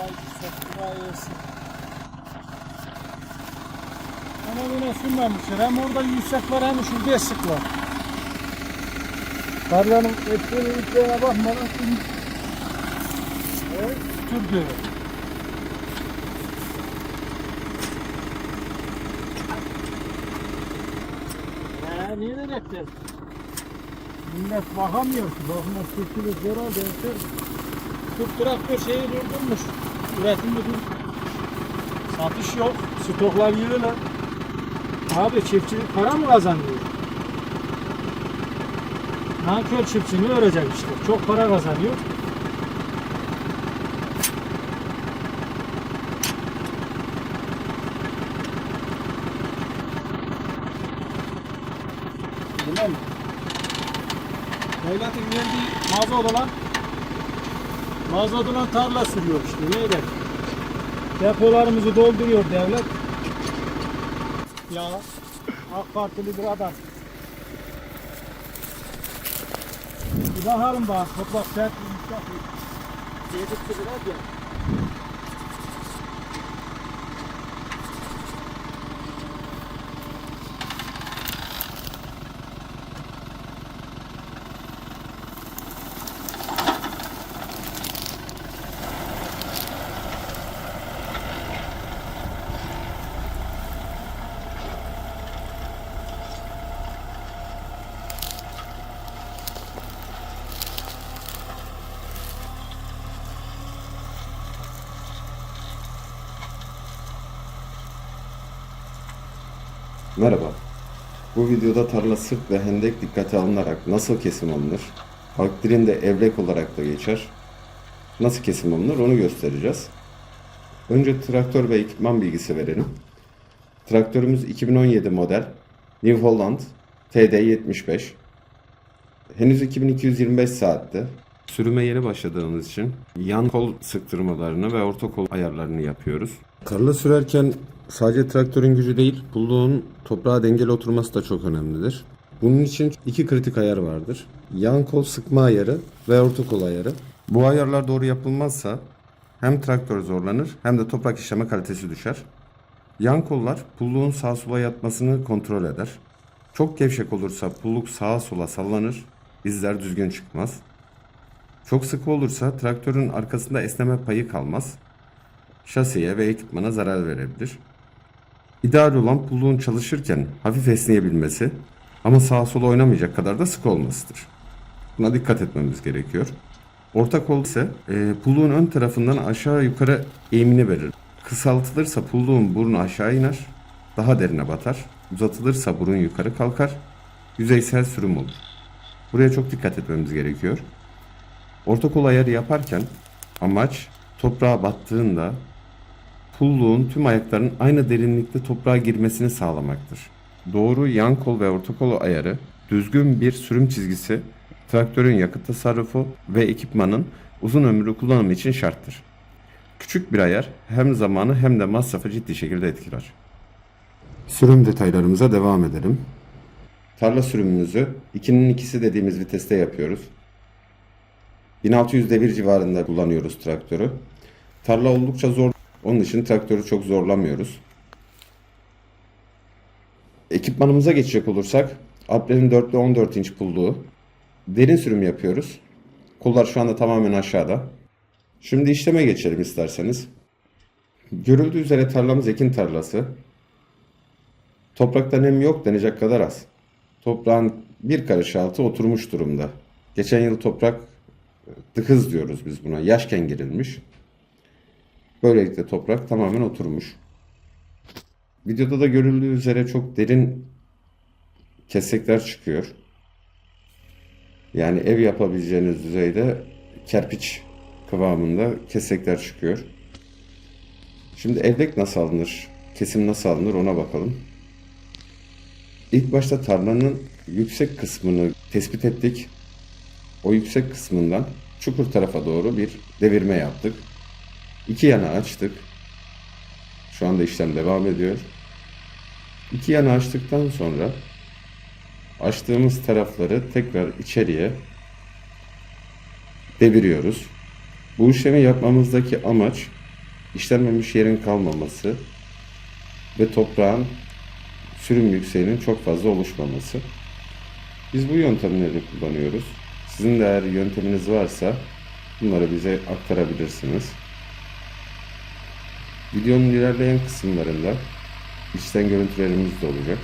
Burayı yesin. Ama yine sürmemişler. Hem orada yüksek var hem şurada esik var. Tarlanın etkileri iplerine bakmadan şimdi evet, tür diyor. Ya niye de bekler? Millet bakamıyor ki. Bakma sürtülür zor oldu. Tut traktör şeyi durdurmuş. Üretim müdür. Satış yok. Stoklar yığılar. Abi çiftçilik para mı kazanıyor? Nankör çiftçini öğrenecek işte. Çok para kazanıyor. Devletin verdiği mazot olan mazot tarla sürüyor işte. Neyle? Depolarımızı dolduruyor devlet. Ya AK Partili bir adam. Bir bakalım bak toprak sert yumuşak mı? Yedik biraz ya. Merhaba. Bu videoda tarla sırt ve hendek dikkate alınarak nasıl kesim alınır, halk dilinde evlek olarak da geçer, nasıl kesim alınır onu göstereceğiz. Önce traktör ve ekipman bilgisi verelim. Traktörümüz 2017 model New Holland TD75. Henüz 2225 saatte. Sürüme yeni başladığımız için yan kol sıktırmalarını ve orta kol ayarlarını yapıyoruz. Tarla sürerken sadece traktörün gücü değil, pulluğun toprağa dengeli oturması da çok önemlidir. Bunun için iki kritik ayar vardır. Yan kol sıkma ayarı ve orta kol ayarı. Bu ayarlar doğru yapılmazsa hem traktör zorlanır hem de toprak işleme kalitesi düşer. Yan kollar pulluğun sağa sola yatmasını kontrol eder. Çok gevşek olursa pulluk sağa sola sallanır, izler düzgün çıkmaz. Çok sıkı olursa traktörün arkasında esneme payı kalmaz. Şasiye ve ekipmana zarar verebilir. İdeal olan pulluğun çalışırken hafif esneyebilmesi ama sağa sola oynamayacak kadar da sıkı olmasıdır. Buna dikkat etmemiz gerekiyor. Orta kol ise e, pulluğun ön tarafından aşağı yukarı eğimini verir. Kısaltılırsa pulluğun burnu aşağı iner, daha derine batar. Uzatılırsa burun yukarı kalkar, yüzeysel sürüm olur. Buraya çok dikkat etmemiz gerekiyor. Orta kol ayarı yaparken amaç toprağa battığında pulluğun tüm ayakların aynı derinlikte toprağa girmesini sağlamaktır. Doğru yan kol ve orta kol ayarı, düzgün bir sürüm çizgisi, traktörün yakıt tasarrufu ve ekipmanın uzun ömürlü kullanımı için şarttır. Küçük bir ayar hem zamanı hem de masrafı ciddi şekilde etkiler. Sürüm detaylarımıza devam edelim. Tarla sürümümüzü 2'nin ikisi dediğimiz viteste yapıyoruz. 1600 devir civarında kullanıyoruz traktörü. Tarla oldukça zor. Onun için traktörü çok zorlamıyoruz. Ekipmanımıza geçecek olursak Alplerin 4 ve 14 inç pulluğu. Derin sürüm yapıyoruz. Kollar şu anda tamamen aşağıda. Şimdi işleme geçelim isterseniz. Görüldüğü üzere tarlamız ekin tarlası. Toprakta nem yok denecek kadar az. Toprağın bir karış altı oturmuş durumda. Geçen yıl toprak dıkız diyoruz biz buna. Yaşken girilmiş. Böylelikle toprak tamamen oturmuş. Videoda da görüldüğü üzere çok derin kesekler çıkıyor. Yani ev yapabileceğiniz düzeyde kerpiç kıvamında kesekler çıkıyor. Şimdi evlek nasıl alınır? Kesim nasıl alınır ona bakalım. İlk başta tarlanın yüksek kısmını tespit ettik. O yüksek kısmından çukur tarafa doğru bir devirme yaptık. İki yana açtık. Şu anda işlem devam ediyor. İki yana açtıktan sonra açtığımız tarafları tekrar içeriye deviriyoruz. Bu işlemi yapmamızdaki amaç işlenmemiş yerin kalmaması ve toprağın sürüm yükseğinin çok fazla oluşmaması. Biz bu yöntemleri kullanıyoruz. Sizin de eğer yönteminiz varsa bunları bize aktarabilirsiniz. Videonun ilerleyen kısımlarında içten görüntülerimiz de olacak.